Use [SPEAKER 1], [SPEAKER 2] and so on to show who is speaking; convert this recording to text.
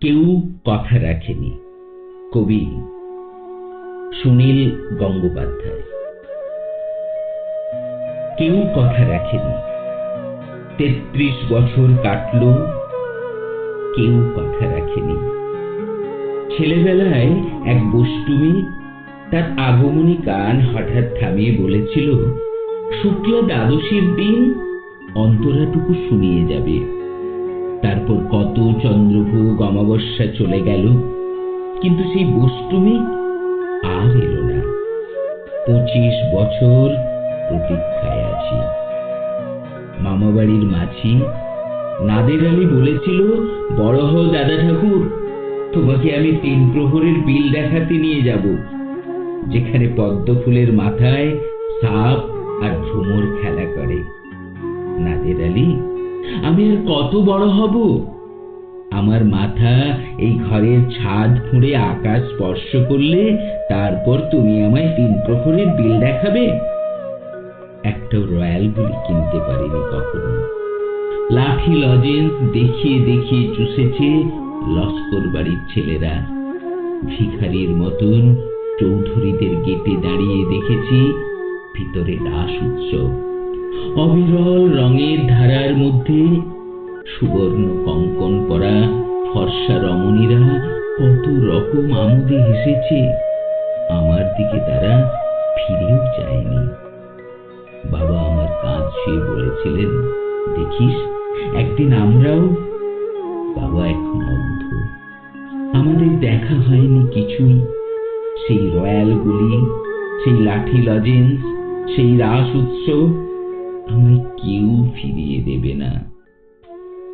[SPEAKER 1] কেউ কথা রাখেনি। কবি সুনীল গঙ্গোপাধ্যায়। কেউ কথা রাখেনি। তেত্রিশ বছর কাটল, কেউ কথা রাখেনি। ছেলেবেলায় এক বষ্টুমি তার আগমনী গান হঠাৎ থামিয়ে বলেছিল, শুক্লা দ্বাদশীর দিন অন্তরাটুকু শুনিয়ে যাবে। তারপর কত চন্দ্রভোগ অমাবস্যা চলে গেল। কিন্তু সেই বষ্টুমি আর এলো না। পঁচিশ বছর প্রতীক্ষায় আছি। মামাবাড়ির মাছি নাদের আলী বলেছিল, বড় হও দাদা ঠাকুর, তোমাকে আমি তিন প্রহরের বিল দেখাতে নিয়ে যাব। যেখানে পদ্ম ফুলের মাথায় কত বড় হব? আমার মাথা এই ঘরের ছাদ ফুঁড়ে আকাশ স্পর্শ করলে তারপর তুমি আমায় তিন প্রহরের বিল দেখাবে। একটাও রয়্যাল গুলি কিনতে পারিনি কখনো। লাঠি, লজেন্স, দেখিয়ে দেখিয়ে চুষেছে লস্কর বাড়ির ছেলেরা। ভিখারির মতন চৌধুরীদের গেটে দাঁড়িয়ে দেখেছি ভিতরে রাস উৎসব। অবিরল রঙের ধারার মধ্যে সুবর্ণ কঙ্কন পরা ফর্সা রমণীরা কত রকম আমোদে হেসেছে। আমার দিকে তারা ফিরেও যায়নি বাবা আমার কাঁধ ছুঁয়ে বলেছিলেন, দেখিস, একদিন আমরাও বাবা এখন অন্ধ। আমাদের দেখা হয়নি কিছুই। সেই রয়্যালগুলি সেই লাঠি লজেন্স, সেই রাস উৎসব আমায় কেউ ফিরিয়ে দেবে না।